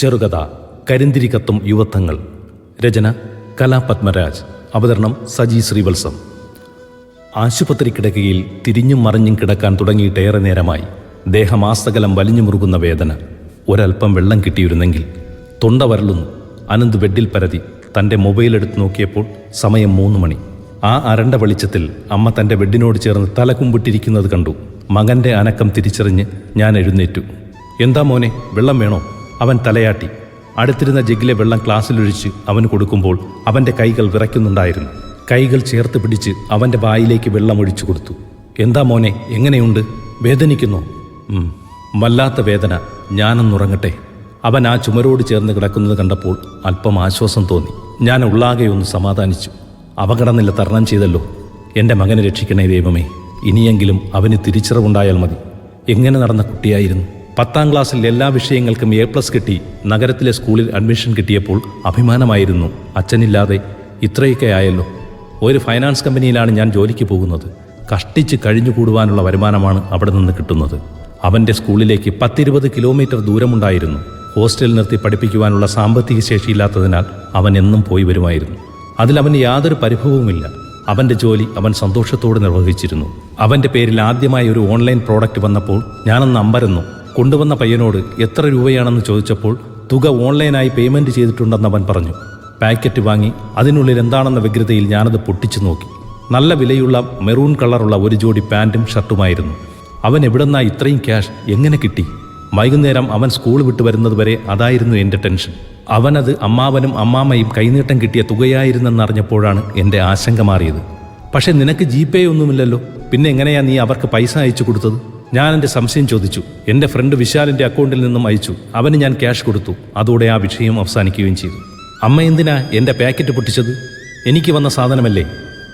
ചെറുകഥ കരിന്തിരി കത്തും യുവത്വങ്ങൾ. രചന കലാ പത്മരാജ്. അവതരണം സജി ശ്രീവത്സം. ആശുപത്രി കിടക്കയിൽ തിരിഞ്ഞും മറിഞ്ഞും കിടക്കാൻ തുടങ്ങിയിട്ടേറെ നേരമായി. ദേഹമാസകലം വലിഞ്ഞു മുറുകുന്ന വേദന. ഒരൽപ്പം വെള്ളം കിട്ടിയിരുന്നെങ്കിൽ. തൊണ്ട വരളുന്നു. അനന്ത് ബെഡിൽ പരതി. തന്റെ മൊബൈൽ എടുത്ത് നോക്കിയപ്പോൾ സമയം മൂന്ന് മണി. ആ അരണ്ട വെളിച്ചത്തിൽ അമ്മ തന്റെ ബെഡിനോട് ചേർന്ന് തല കുമ്പിട്ടിരിക്കുന്നത് കണ്ടു. മകന്റെ അനക്കം തിരിച്ചറിഞ്ഞ് ഞാൻ എഴുന്നേറ്റു. എന്താ മോനെ വെള്ളം വേണോ? അവൻ തലയാട്ടി. അടുത്തിരുന്ന ജഗ്ഗിലെ വെള്ളം ഗ്ലാസ്സിലൊഴിച്ച് അവന് കൊടുക്കുമ്പോൾ അവന്റെ കൈകൾ വിറയ്ക്കുന്നുണ്ടായിരുന്നു. കൈകൾ ചേർത്ത് പിടിച്ച് അവന്റെ വായിലേക്ക് വെള്ളം ഒഴിച്ചു കൊടുത്തു. എന്താ മോനെ എങ്ങനെയുണ്ട്? വേദനിക്കുന്നു? വല്ലാത്ത വേദന. ഞാനൊന്നുറങ്ങട്ടെ അവൻ ആ ചുമരോട് ചേർന്ന് കിടക്കുന്നത് കണ്ടപ്പോൾ അല്പം ആശ്വാസം തോന്നി. ഞാൻ ഉള്ളാകെ ഒന്ന് സമാധാനിച്ചു. അപകടനില തരണം ചെയ്തല്ലോ. എന്റെ മകനെ രക്ഷിക്കണേ ദൈവമേ. ഇനിയെങ്കിലും അവന് തിരിച്ചറിവുണ്ടായാൽ മതി. എങ്ങനെ നടന്ന കുട്ടിയായിരുന്നു? പത്താം ക്ലാസ്സിൽ എല്ലാ വിഷയങ്ങൾക്കും എ പ്ലസ് കിട്ടി നഗരത്തിലെ സ്കൂളിൽ അഡ്മിഷൻ കിട്ടിയപ്പോൾ അഭിമാനമായിരുന്നു. അച്ഛനില്ലാതെ ഇത്രയൊക്കെ ആയല്ലോ. ഒരു ഫൈനാൻസ് കമ്പനിയിലാണ് ഞാൻ ജോലിക്ക് പോകുന്നത്. കഷ്ടിച്ച് കഴിഞ്ഞുകൂടുവാനുള്ള വരുമാനമാണ് അവിടെ നിന്ന് കിട്ടുന്നത്. അവന്റെ സ്കൂളിലേക്ക് പത്തിരുപത് കിലോമീറ്റർ ദൂരമുണ്ടായിരുന്നു. ഹോസ്റ്റലിൽ നിർത്തി പഠിപ്പിക്കുവാനുള്ള സാമ്പത്തിക ശേഷിയില്ലാത്തതിനാൽ അവൻ എന്നും പോയി വരുമായിരുന്നു. അതിൽ അവന് യാതൊരു പരിഭവവുമില്ല. അവന്റെ ജോലി അവൻ സന്തോഷത്തോടെ നിർവഹിച്ചിരുന്നു. അവന്റെ പേരിൽ ആദ്യമായി ഒരു ഓൺലൈൻ പ്രോഡക്റ്റ് വന്നപ്പോൾ ഞാനൊന്ന് അമ്പരന്നു. കൊണ്ടുവന്ന പയ്യനോട് എത്ര രൂപയാണെന്ന് ചോദിച്ചപ്പോൾ തുക ഓൺലൈനായി പേയ്മെന്റ് ചെയ്തിട്ടുണ്ടെന്ന് അവൻ പറഞ്ഞു. പാക്കറ്റ് വാങ്ങി അതിനുള്ളിൽ എന്താണെന്ന വ്യഗ്രതയിൽ ഞാനത് പൊട്ടിച്ചു നോക്കി. നല്ല വിലയുള്ള മെറൂൺ കളറുള്ള ഒരു ജോഡി പാന്റും ഷർട്ടുമായിരുന്നു. അവൻ എവിടെന്നാ ഇത്രയും ക്യാഷ് എങ്ങനെ കിട്ടി? വൈകുന്നേരം അവൻ സ്കൂൾ വിട്ടു വരുന്നത് വരെ അതായിരുന്നു എന്റെ ടെൻഷൻ. അവനത് അമ്മാവനും അമ്മാമ്മയും കൈനീട്ടം കിട്ടിയ തുകയായിരുന്നെന്നറിഞ്ഞപ്പോഴാണ് എന്റെ ആശങ്ക മാറിയത്. പക്ഷേ നിനക്ക് ജി പേ ഒന്നുമില്ലല്ലോ. പിന്നെ എങ്ങനെയാ നീ അവർക്ക് പൈസ അയച്ചു കൊടുത്തത്? ഞാൻ എന്റെ സംശയം ചോദിച്ചു. എന്റെ ഫ്രണ്ട് വിശാലിന്റെ അക്കൗണ്ടിൽ നിന്നും അയച്ചു. അവന് ഞാൻ ക്യാഷ് കൊടുത്തു. അതോടെ ആ വിഷയം അവസാനിക്കുകയും ചെയ്തു. അമ്മ എന്തിനാ എന്റെ പാക്കറ്റ് പൊട്ടിച്ചത്? എനിക്ക് വന്ന സാധനമല്ലേ?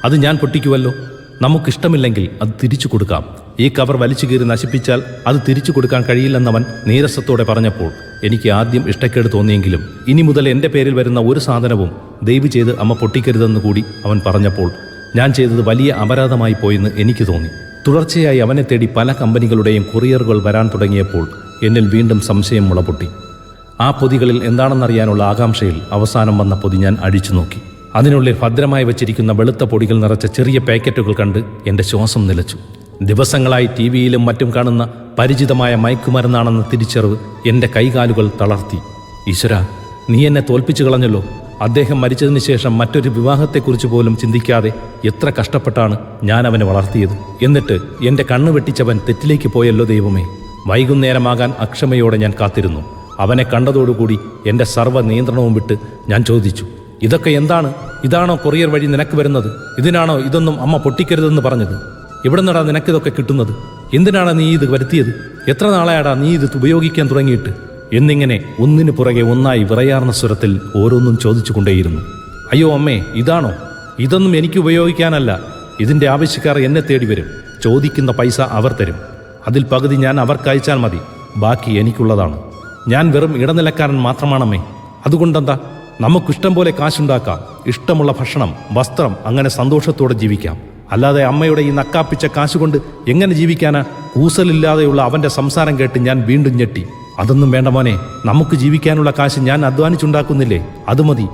അത് ഞാൻ പൊട്ടിക്കുമല്ലോ നമുക്കിഷ്ടമില്ലെങ്കിൽ അത് തിരിച്ചു കൊടുക്കാം. ഈ കവർ വലിച്ചു കീറി നശിപ്പിച്ചാൽ അത് തിരിച്ചു കൊടുക്കാൻ കഴിയില്ലെന്നവൻ നീരസത്തോടെ പറഞ്ഞപ്പോൾ എനിക്ക് ആദ്യം ഇഷ്ടക്കേട് തോന്നിയെങ്കിലും ഇനി മുതൽ എന്റെ പേരിൽ വരുന്ന ഒരു സാധനവും ദയവ് ചെയ്ത് അമ്മ പൊട്ടിക്കരുതെന്ന് കൂടി അവൻ പറഞ്ഞപ്പോൾ ഞാൻ ചെയ്തത് വലിയ അപരാധമായി പോയെന്ന് എനിക്ക് തോന്നി. തുടർച്ചയായി അവനെ തേടി പല കമ്പനികളുടെയും കൊറിയറുകൾ വരാൻ തുടങ്ങിയപ്പോൾ എന്നിൽ വീണ്ടും സംശയം മുളപൊട്ടി. ആ പൊതികളിൽ എന്താണെന്നറിയാനുള്ള ആകാംക്ഷയിൽ അവസാനം വന്ന പൊതി ഞാൻ അഴിച്ചു നോക്കി. അതിനുള്ളിൽ ഭദ്രമായി വെച്ചിരിക്കുന്ന വെളുത്ത പൊടികൾ നിറച്ച ചെറിയ പാക്കറ്റുകൾ കണ്ട് എന്റെ ശ്വാസം നിലച്ചു. ദിവസങ്ങളായി ടി വിയിലും മറ്റും കാണുന്ന പരിചിതമായ മയക്കുമരുന്നാണെന്ന തിരിച്ചറിവ് എന്റെ കൈകാലുകൾ തളർത്തി. ഈശ്വര നീ എന്നെ തോൽപ്പിച്ചു കളഞ്ഞല്ലോ. അദ്ദേഹം മരിച്ചതിന് ശേഷം മറ്റൊരു വിവാഹത്തെക്കുറിച്ച് പോലും ചിന്തിക്കാതെ എത്ര കഷ്ടപ്പെട്ടാണ് ഞാൻ അവനെ വളർത്തിയത്. എന്നിട്ട് എന്റെ കണ്ണു വെട്ടിച്ചവൻ തെറ്റിലേക്ക് പോയല്ലോ ദൈവമേ. വൈകുന്നേരമാകാൻ അക്ഷമയോടെ ഞാൻ കാത്തിരുന്നു. അവനെ കണ്ടതോടുകൂടി എന്റെ സർവ നിയന്ത്രണവും വിട്ട് ഞാൻ ചോദിച്ചു ഇതൊക്കെ എന്താണ്? ഇതാണോ കൊറിയർ വഴി നിനക്ക് വരുന്നത്? ഇതിനാണോ ഇതൊന്നും അമ്മ പൊട്ടിക്കരുതെന്ന് പറഞ്ഞത്? എവിടെ നിന്നാടാ നിനക്കിതൊക്കെ കിട്ടുന്നത്? എന്തിനാണ് നീ ഇത് വരുത്തിയത്? എത്ര നാളെയാടാ നീ ഇത് ഉപയോഗിക്കാൻ തുടങ്ങിയിട്ട്? എന്നിങ്ങനെ ഒന്നിനു പുറകെ ഒന്നായി വിറയാർന്ന സ്വരത്തിൽ ഓരോന്നും ചോദിച്ചുകൊണ്ടേയിരുന്നു. അയ്യോ അമ്മേ ഇതാണോ? ഇതൊന്നും എനിക്ക് ഉപയോഗിക്കാനല്ല. ഇതിന്റെ ആവശ്യക്കാർ എന്നെ തേടി വരും. ചോദിക്കുന്ന പൈസ അവർ തരും. അതിൽ പകുതി ഞാൻ അവർക്ക് അയച്ചാൽ മതി. ബാക്കി എനിക്കുള്ളതാണ്. ഞാൻ വെറും ഇടനിലക്കാരൻ മാത്രമാണമ്മേ. അതുകൊണ്ടെന്താ? നമുക്കിഷ്ടം പോലെ കാശുണ്ടാക്കാം. ഇഷ്ടമുള്ള ഭക്ഷണം വസ്ത്രം അങ്ങനെ സന്തോഷത്തോടെ ജീവിക്കാം. അല്ലാതെ അമ്മയുടെ ഈ നക്കാപ്പിച്ച കാശുകൊണ്ട് എങ്ങനെ ജീവിക്കാനാ? കൂസലില്ലാതെയുള്ള അവന്റെ സംസാരം കേട്ട് ഞാൻ വീണ്ടും ഞെട്ടി. അതൊന്നും വേണ്ട മോനെ. നമുക്ക് ജീവിക്കാനുള്ള കാശ് ഞാൻ അധ്വാനിച്ചുണ്ടാക്കുന്നില്ലേ? അത് മതി.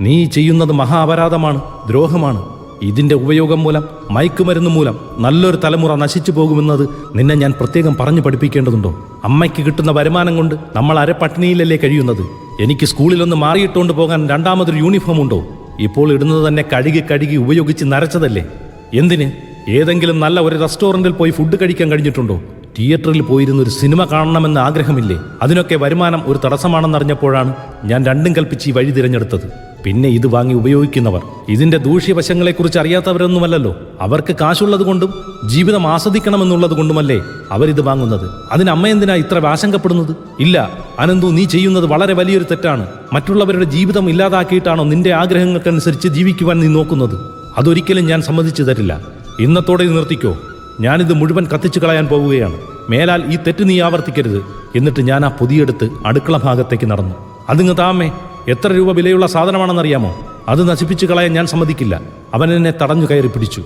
നീ ചെയ്യുന്നത് മഹാ അപരാധമാണ് ദ്രോഹമാണ്. ഇതിന്റെ ഉപയോഗം മൂലം മയക്കുമരുന്ന് മൂലം നല്ലൊരു തലമുറ നശിച്ചു പോകുമെന്നത് നിന്നെ ഞാൻ പ്രത്യേകം പറഞ്ഞു പഠിപ്പിക്കേണ്ടതുണ്ടോ? അമ്മയ്ക്ക് കിട്ടുന്ന വരുമാനം കൊണ്ട് നമ്മൾ അര പട്ടിണിയിലല്ലേ കഴിയുന്നത്? എനിക്ക് സ്കൂളിലൊന്ന് മാറിയിട്ടുകൊണ്ട് പോകാൻ രണ്ടാമതൊരു യൂണിഫോം ഉണ്ടോ? ഇപ്പോൾ ഇടുന്നത് തന്നെ കഴുകി കഴുകി ഉപയോഗിച്ച് നരച്ചതല്ലേ? എന്തിന്? ഏതെങ്കിലും നല്ല ഒരു റെസ്റ്റോറന്റിൽ പോയി ഫുഡ് കഴിക്കാൻ കഴിഞ്ഞിട്ടുണ്ടോ? തിയേറ്ററിൽ പോയിരുന്ന ഒരു സിനിമ കാണണമെന്ന് ആഗ്രഹമില്ലേ? അതിനൊക്കെ വരുമാനം ഒരു തടസ്സമാണെന്നറിഞ്ഞപ്പോഴാണ് ഞാൻ രണ്ടും കൽപ്പിച്ച് ഈ വഴി തിരഞ്ഞെടുത്തത്. പിന്നെ ഇത് വാങ്ങി ഉപയോഗിക്കുന്നവർ. ഇതിന്റെ ദൂഷ്യവശങ്ങളെക്കുറിച്ച് അറിയാത്തവരൊന്നുമല്ലല്ലോ. അവർക്ക് കാശുള്ളത് കൊണ്ടും ജീവിതം ആസ്വദിക്കണമെന്നുള്ളത് കൊണ്ടുമല്ലേ അവരിത് വാങ്ങുന്നത്? അതിന് അമ്മ എന്തിനാ ഇത്ര ആശങ്കപ്പെടുന്നത്? ഇല്ല അനന്തു നീ ചെയ്യുന്നത് വളരെ വലിയൊരു തെറ്റാണ്. മറ്റുള്ളവരുടെ ജീവിതം ഇല്ലാതാക്കിയിട്ടാണോ നിന്റെ ആഗ്രഹങ്ങൾക്കനുസരിച്ച് ജീവിക്കുവാൻ നീ നോക്കുന്നത്? അതൊരിക്കലും ഞാൻ സമ്മതിച്ചു തരില്ല. ഇന്നത്തോടെ നിർത്തിക്കോ? ഞാനിത് മുഴുവൻ കത്തിച്ചു കളയാൻ പോവുകയാണ്. മേലാൽ ഈ തെറ്റ് നീ ആവർത്തിക്കരുത്. എന്നിട്ട് ഞാൻ ആ പൊതിയെടുത്ത് അടുക്കള ഭാഗത്തേക്ക് നടന്നു. അതിങ്ങ് താമേ എത്ര രൂപ വിലയുള്ള സാധനമാണെന്നറിയാമോ? അത് നശിപ്പിച്ചു കളയാൻ ഞാൻ സമ്മതിക്കില്ല. അവൻ എന്നെ തടഞ്ഞു കയറി പിടിച്ചു.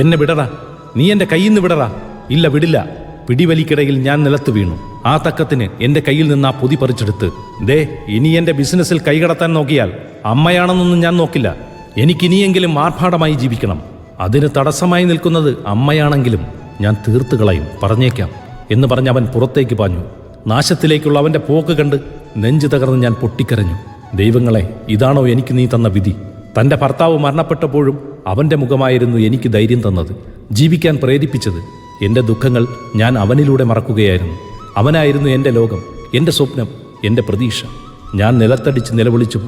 എന്നെ വിടറ. നീ എന്റെ കയ്യിൽ നിന്ന് വിടറ. ഇല്ല വിടില്ല. പിടിവലിക്കിടയിൽ ഞാൻ നിലത്ത് വീണു. ആ തക്കത്തിന് എന്റെ കയ്യിൽ നിന്ന് ആ പൊതി പറിച്ചെടുത്ത് ദേ ഇനി എന്റെ ബിസിനസ്സിൽ കൈകടത്താൻ നോക്കിയാൽ അമ്മയാണെന്നൊന്നും ഞാൻ നോക്കില്ല. എനിക്കിനിയെങ്കിലും ആർഭാടമായി ജീവിക്കണം. അതിന് തടസ്സമായി നിൽക്കുന്നത് അമ്മയാണെങ്കിലും ഞാൻ തീർത്തു കളയും പറഞ്ഞേക്കാം എന്ന് പറഞ്ഞ് അവൻ പുറത്തേക്ക് പാഞ്ഞു. നാശത്തിലേക്കുള്ള അവന്റെ പോക്ക് കണ്ട് നെഞ്ചു തകർന്ന് ഞാൻ പൊട്ടിക്കരഞ്ഞു. ദൈവങ്ങളെ ഇതാണോ എനിക്ക് നീ തന്ന വിധി? തന്റെ ഭർത്താവ് മരണപ്പെട്ടപ്പോഴും അവന്റെ മുഖമായിരുന്നു എനിക്ക് ധൈര്യം തന്നത്. ജീവിക്കാൻ പ്രേരിപ്പിച്ചത്. എന്റെ ദുഃഖങ്ങൾ ഞാൻ അവനിലൂടെ മറക്കുകയായിരുന്നു. അവനായിരുന്നു എന്റെ ലോകം എന്റെ സ്വപ്നം എന്റെ പ്രതീക്ഷ. ഞാൻ നിലത്തടിച്ച് നിലവിളിച്ചു.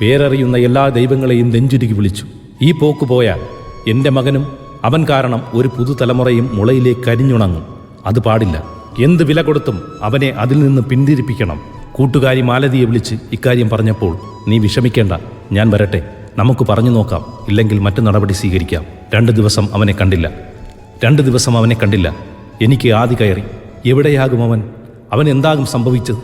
പേരറിയുന്ന എല്ലാ ദൈവങ്ങളെയും നെഞ്ചുരുകി വിളിച്ചു. ഈ പോക്ക് പോയാൽ എന്റെ മകനും അവൻ കാരണം ഒരു പുതുതലമുറയും മുളയിലേക്ക് കരിഞ്ഞുണങ്ങും. അത് പാടില്ല. എന്ത് വില കൊടുത്തും അവനെ അതിൽ നിന്ന് പിന്തിരിപ്പിക്കണം. കൂട്ടുകാരി മാലതിയെ വിളിച്ച് ഇക്കാര്യം പറഞ്ഞപ്പോൾ നീ വിഷമിക്കേണ്ട. ഞാൻ വരട്ടെ. നമുക്ക് പറഞ്ഞു നോക്കാം. ഇല്ലെങ്കിൽ മറ്റു നടപടി സ്വീകരിക്കാം. രണ്ട് ദിവസം അവനെ കണ്ടില്ല. രണ്ട് ദിവസം അവനെ കണ്ടില്ല. എനിക്ക് ആദി കയറി. എവിടെയാകും അവൻ? അവൻ എന്താകും സംഭവിച്ചത്?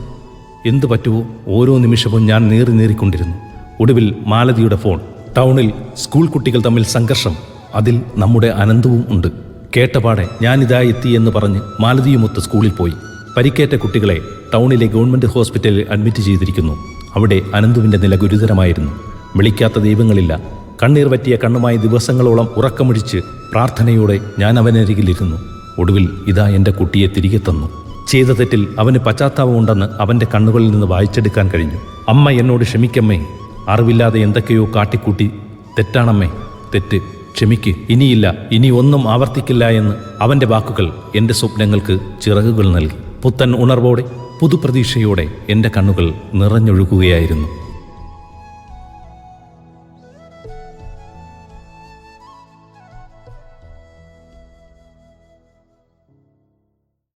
എന്തു പറ്റുമോ ഓരോ നിമിഷവും ഞാൻ നീറി നീറിക്കൊണ്ടിരുന്നു. ഒടുവിൽ മാലതിയുടെ ഫോൺ ടൗണിൽ സ്കൂൾ കുട്ടികൾ തമ്മിൽ സംഘർഷം. അതിൽ നമ്മുടെ അനന്തവും ഉണ്ട്. കേട്ടപാടെ ഞാനിതാ എത്തി എന്ന് പറഞ്ഞ് മാലതിയുമൊത്ത് സ്കൂളിൽ പോയി. പരിക്കേറ്റ കുട്ടികളെ ടൗണിലെ ഗവൺമെന്റ് ഹോസ്പിറ്റലിൽ അഡ്മിറ്റ് ചെയ്തിരിക്കുന്നു. അവിടെ അനന്തുവിന്റെ നില ഗുരുതരമായിരുന്നു. വിളിക്കാത്ത ദൈവങ്ങളില്ല. കണ്ണീർ പറ്റിയ കണ്ണുമായി ദിവസങ്ങളോളം ഉറക്കമൊഴിച്ച് പ്രാർത്ഥനയോടെ ഞാൻ അവനരികിലിരുന്നു. ഒടുവിൽ ഇതാ എന്റെ കുട്ടിയെ തിരികെ തന്നു. ചെയ്ത തെറ്റിൽ അവന് പശ്ചാത്താപമുണ്ടെന്ന് അവന്റെ കണ്ണുകളിൽ നിന്ന് വായിച്ചെടുക്കാൻ കഴിഞ്ഞു. അമ്മ എന്നോട് ക്ഷമിക്കമ്മേ അറിവില്ലാതെ എന്തൊക്കെയോ കാട്ടിക്കൂട്ടി. തെറ്റാണമ്മേ തെറ്റ്. ക്ഷമിക്ക്. ഇനിയില്ല ഇനി ഒന്നും ആവർത്തിക്കില്ല എന്ന് അവന്റെ വാക്കുകൾ എന്റെ സ്വപ്നങ്ങൾക്ക് ചിറകുകൾ നൽകി. പുത്തൻ ഉണർവോടെ പുതുപ്രതീക്ഷയോടെ എന്റെ കണ്ണുകൾ നിറഞ്ഞൊഴുകുകയായിരുന്നു.